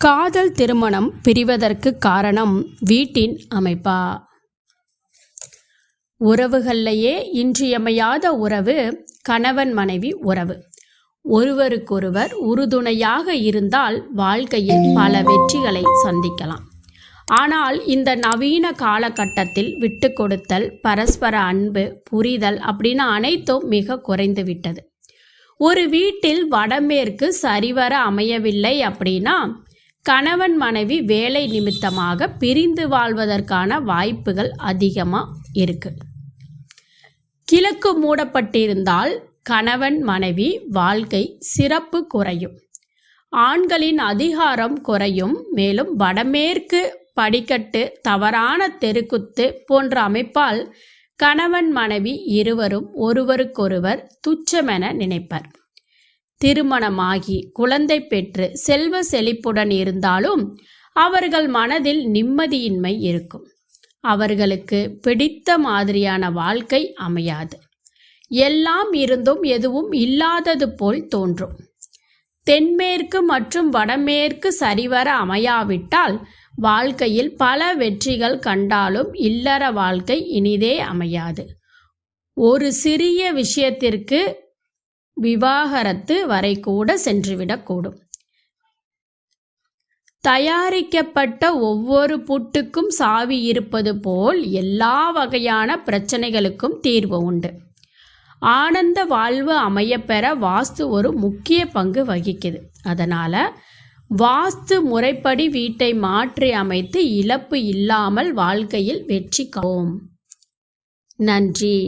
காதல் திருமணம் பிரிவதற்கு காரணம் வீட்டின் அமைப்பா? உறவுகள்லையே இன்றியமையாத உறவு கணவன் மனைவி உறவு. ஒருவருக்கொருவர் உறுதுணையாக இருந்தால் வாழ்க்கையில் பல வெற்றிகளை சந்திக்கலாம். ஆனால் இந்த நவீன காலகட்டத்தில் விட்டு கொடுத்தல் பரஸ்பர அன்பு புரிதல் அப்படின்னு அனைத்தும் மிக குறைந்து விட்டது. ஒரு வீட்டில் வடமேற்கு சரிவர அமையவில்லை அப்படின்னா கணவன் மனைவி வேலை நிமித்தமாக பிரிந்து வாழ்வதற்கான வாய்ப்புகள் அதிகமாக இருக்கு. கிழக்கு மூடப்பட்டிருந்தால் கணவன் மனைவி வாழ்க்கை சிறப்பு குறையும். ஆண்களின் அதிகாரம் குறையும். மேலும் வடமேற்கு படிக்கட்டு தவறான தெருக்குத்து போன்ற அமைப்பால் கணவன் மனைவி இருவரும் ஒருவருக்கொருவர் துச்சமென நினைப்பர். திருமணமாகி குழந்தை பெற்று செல்வ செழிப்புடன் இருந்தாலும் அவர்கள் மனதில் நிம்மதியின்மை இருக்கும். அவர்களுக்கு பிடித்த மாதிரியான வாழ்க்கை அமையாது. எல்லாம் இருந்தும் எதுவும் இல்லாதது போல் தோன்றும். தென்மேற்கு மற்றும் வடமேற்கு சரிவர அமையாவிட்டால் வாழ்க்கையில் பல வெற்றிகள் கண்டாலும் இல்லற வாழ்க்கை இனிதே அமையாது. ஒரு சிறிய விஷயத்திற்கு விவாகரத்து வரை கூட சென்றுவிடக்கூடும். தயாரிக்கப்பட்ட ஒவ்வொரு புட்டுக்கும் சாவி இருப்பது போல் எல்லா வகையான பிரச்சனைகளுக்கும் தீர்வு உண்டு. ஆனந்த வாழ்வு அமையப்பெற வாஸ்து ஒரு முக்கிய பங்கு வகிக்குது. அதனால் வாஸ்து முறைப்படி வீட்டை மாற்றி அமைத்து இழப்பு இல்லாமல் வாழ்க்கையில் வெற்றி காவோம் நன்றி.